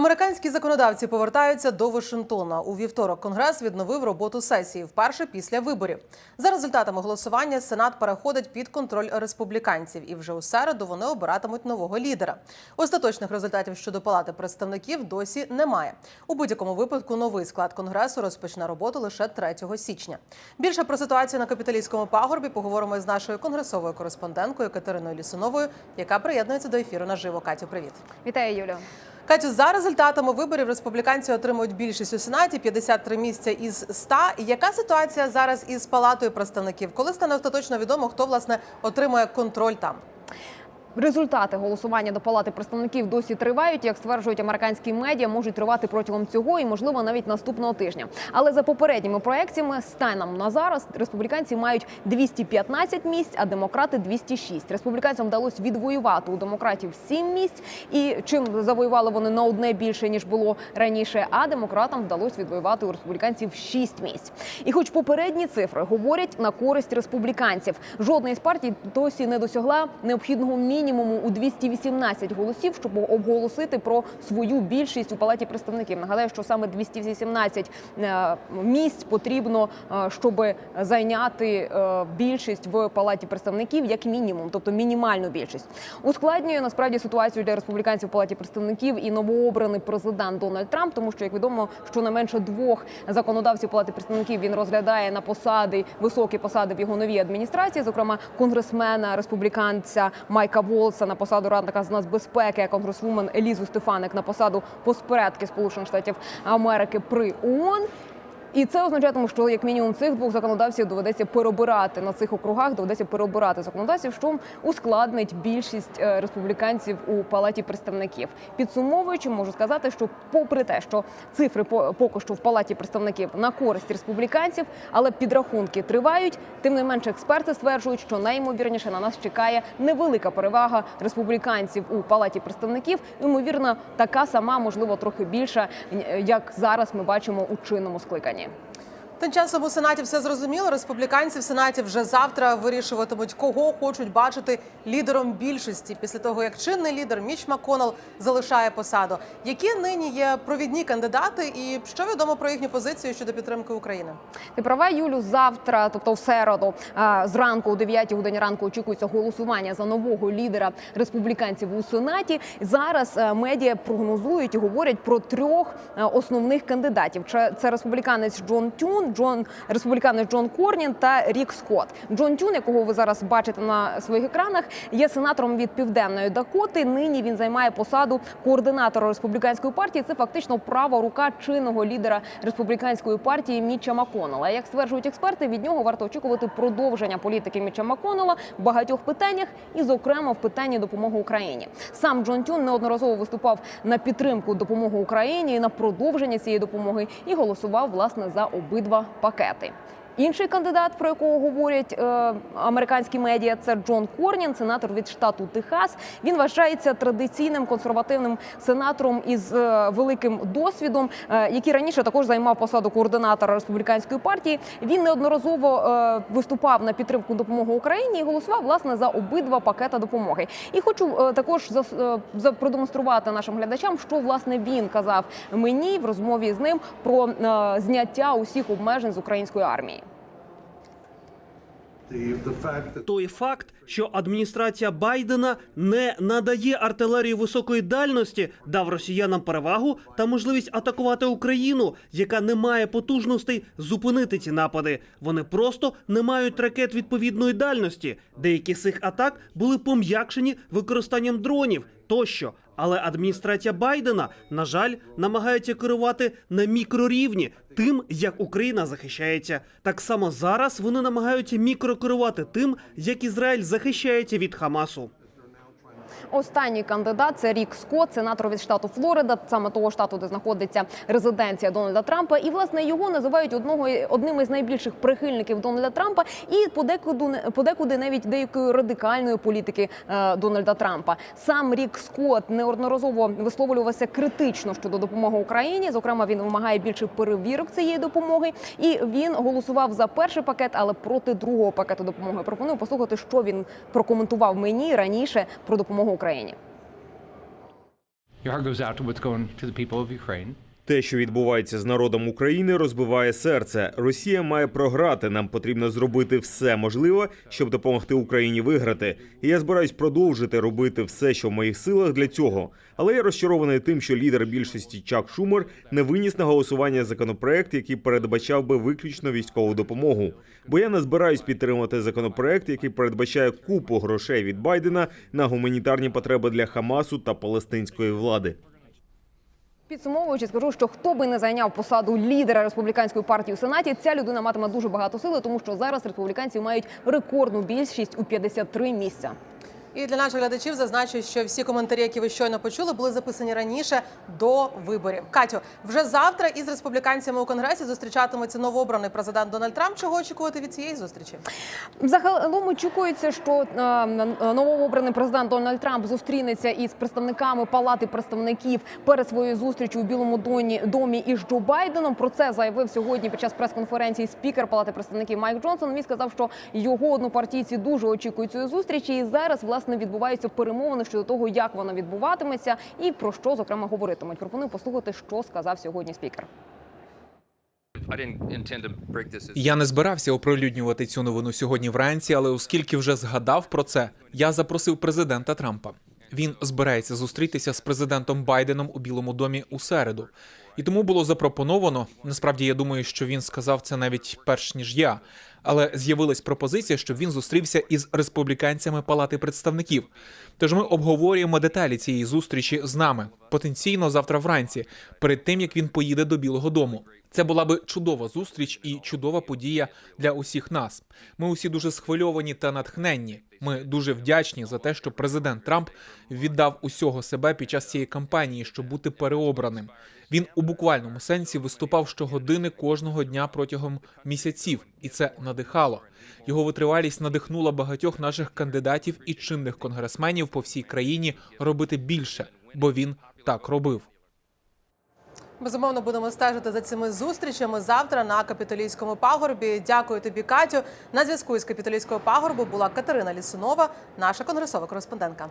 Американські законодавці повертаються до Вашингтона. У вівторок Конгрес відновив роботу сесії вперше після виборів. За результатами голосування Сенат переходить під контроль республіканців, і вже у середу вони обиратимуть нового лідера. Остаточних результатів щодо палати представників досі немає. У будь-якому випадку новий склад конгресу розпочне роботу лише 3 січня. Більше про ситуацію на капіталійському пагорбі поговоримо з нашою конгресовою кореспонденткою Катериною Лісуновою, яка приєднується до ефіру наживо. Катю, привіт. Вітаю, Юлю. Катю, за результатами виборів республіканці отримують більшість у сенаті 53 місця із 100. І Яка ситуація зараз із палатою представників? Коли стане остаточно відомо, хто власне отримує контроль там? Результати голосування до палати представників досі тривають. Як стверджують американські медіа, можуть тривати протягом цього і, можливо, навіть наступного тижня. Але за попередніми проекціями станом на зараз республіканці мають 215 місць, а демократи 206. Республіканцям вдалося відвоювати у демократів 7 місць. І чим завоювали вони на одне більше ніж було раніше. А демократам вдалося відвоювати у республіканців 6 місць. І, хоч попередні цифри говорять на користь республіканців, жодна із партій досі не досягла необхідного мінімуму у 218 голосів, щоб оголосити про свою більшість у палаті представників. Нагадаю, що саме 218 е, місць потрібно, е, щоб зайняти е, більшість в палаті представників як мінімум, тобто мінімальну більшість. Ускладнює насправді ситуацію для республіканців в палаті представників і новообраний президент Дональд Трамп, тому що як відомо, що не менше двох законодавців палати представників він розглядає на посади високі посади в його новій адміністрації, зокрема конгресмена республіканця Майка Волса на посаду радника з нацбезпеки, а конгресвумен Елізу Стефаник на посаду поспоредки Сполучених Штатів Америки при ООН. І це означатиме, що як мінімум цих двох законодавців доведеться перебирати на цих округах, доведеться перебирати законодавців, що ускладнить більшість е, республіканців у палаті представників. Підсумовуючи, можу сказати, що попри те, що цифри по- поки що в палаті представників на користь республіканців, але підрахунки тривають. Тим не менше, експерти стверджують, що найімовірніше на нас чекає невелика перевага республіканців у палаті представників. Ймовірно, така сама, можливо, трохи більша, як зараз ми бачимо у чинному скликанні. Україні. Тим часом у сенаті все зрозуміло. Республіканці в сенаті вже завтра вирішуватимуть, кого хочуть бачити лідером більшості після того, як чинний лідер Міч Маконел залишає посаду. Які нині є провідні кандидати, і що відомо про їхню позицію щодо підтримки України? Ти права, Юлю, завтра, тобто в середу, зранку о 9 годині ранку очікується голосування за нового лідера республіканців у сенаті. Зараз е, медіа прогнозують і говорять про трьох е, основних кандидатів: це республіканець Джон Тюн, Джон республіканець Джон Корнін та Рік Скотт. Джон Тюн, якого ви зараз бачите на своїх екранах, є сенатором від південної Дакоти. Нині він займає посаду координатора республіканської партії. Це фактично права рука чинного лідера республіканської партії Міча Маконела. Як стверджують експерти, від нього варто очікувати продовження політики Міча Маконела в багатьох питаннях, і, зокрема, в питанні допомоги Україні. Сам Джон Тюн неодноразово виступав на підтримку допомоги Україні і на продовження цієї допомоги і голосував власне за обидва пакети. Інший кандидат, про якого говорять е, американські медіа, це Джон Корнін, сенатор від штату Техас. Він вважається традиційним консервативним сенатором із е, великим досвідом, е, який раніше також займав посаду координатора республіканської партії. Він неодноразово е, виступав на підтримку допомоги Україні і голосував власне за обидва пакета допомоги. І хочу е, також е, за- продемонструвати нашим глядачам, що власне він казав мені в розмові з ним про е, зняття усіх обмежень з української армії. той факт, що адміністрація Байдена не надає артилерії високої дальності, дав росіянам перевагу та можливість атакувати Україну, яка не має потужностей зупинити ці напади. Вони просто не мають ракет відповідної дальності. Деякі з цих атак були пом'якшені використанням дронів тощо. Але адміністрація Байдена, на жаль, намагається керувати на мікрорівні тим, як Україна захищається. Так само зараз вони намагаються мікрокерувати тим, як Ізраїль захищається від Хамасу. Останній кандидат це Рік Скотт, сенатор від штату Флорида, саме того штату, де знаходиться резиденція Дональда Трампа. І власне його називають одного одним із найбільших прихильників Дональда Трампа, і подекуди подекуди навіть деякої радикальної політики е, Дональда Трампа. Сам Рік Скотт неодноразово висловлювався критично щодо допомоги Україні. Зокрема, він вимагає більше перевірок цієї допомоги, і він голосував за перший пакет, але проти другого пакету допомоги. Пропоную послухати, що він прокоментував мені раніше про допомогу Ukraine. Your heart goes out to what's going to the people of Ukraine. Те, що відбувається з народом України, розбиває серце. Росія має програти. Нам потрібно зробити все можливе, щоб допомогти Україні виграти. І я збираюсь продовжити робити все, що в моїх силах для цього. Але я розчарований тим, що лідер більшості Чак Шумер не виніс на голосування законопроект, який передбачав би виключно військову допомогу. Бо я не збираюсь підтримувати законопроект, який передбачає купу грошей від Байдена на гуманітарні потреби для Хамасу та палестинської влади. Підсумовуючи, скажу, що хто би не зайняв посаду лідера республіканської партії у сенаті, ця людина матиме дуже багато сили, тому що зараз республіканці мають рекордну більшість у 53 місця. І для наших глядачів зазначу, що всі коментарі, які ви щойно почули, були записані раніше до виборів. Катю, вже завтра із республіканцями у конгресі зустрічатиметься новообраний президент Дональд Трамп. Чого очікувати від цієї зустрічі? Загалом очікується, що е, новообраний президент Дональд Трамп зустрінеться із представниками Палати представників перед своєю зустрічю у Білому домі із Джо Байденом. Про це заявив сьогодні під час прес-конференції спікер Палати представників Майк Джонсон. Він сказав, що його однопартійці дуже очікують цієї зустрічі, і зараз власне відбуваються перемовини щодо того, як вона відбуватиметься, і про що зокрема говоритимуть. Пропоную послухати, що сказав сьогодні спікер. Я не збирався оприлюднювати цю новину сьогодні вранці, але оскільки вже згадав про це, я запросив президента Трампа. Він збирається зустрітися з президентом Байденом у Білому домі у середу. І тому було запропоновано. Насправді я думаю, що він сказав це навіть перш ніж я. Але з'явилась пропозиція, щоб він зустрівся із республіканцями Палати представників. Тож ми обговорюємо деталі цієї зустрічі з нами потенційно завтра вранці, перед тим як він поїде до Білого Дому. Це була би чудова зустріч і чудова подія для усіх нас. Ми усі дуже схвильовані та натхненні. Ми дуже вдячні за те, що президент Трамп віддав усього себе під час цієї кампанії, щоб бути переобраним. Він у буквальному сенсі виступав щогодини кожного дня протягом місяців, і це надихало. Його витривалість надихнула багатьох наших кандидатів і чинних конгресменів по всій країні робити більше, бо він так робив. Безумовно, будемо стежити за цими зустрічами завтра на капітолійському пагорбі. Дякую тобі, Катю. На зв'язку із капітолійського пагорбу була Катерина Лісунова, наша конгресова кореспондентка.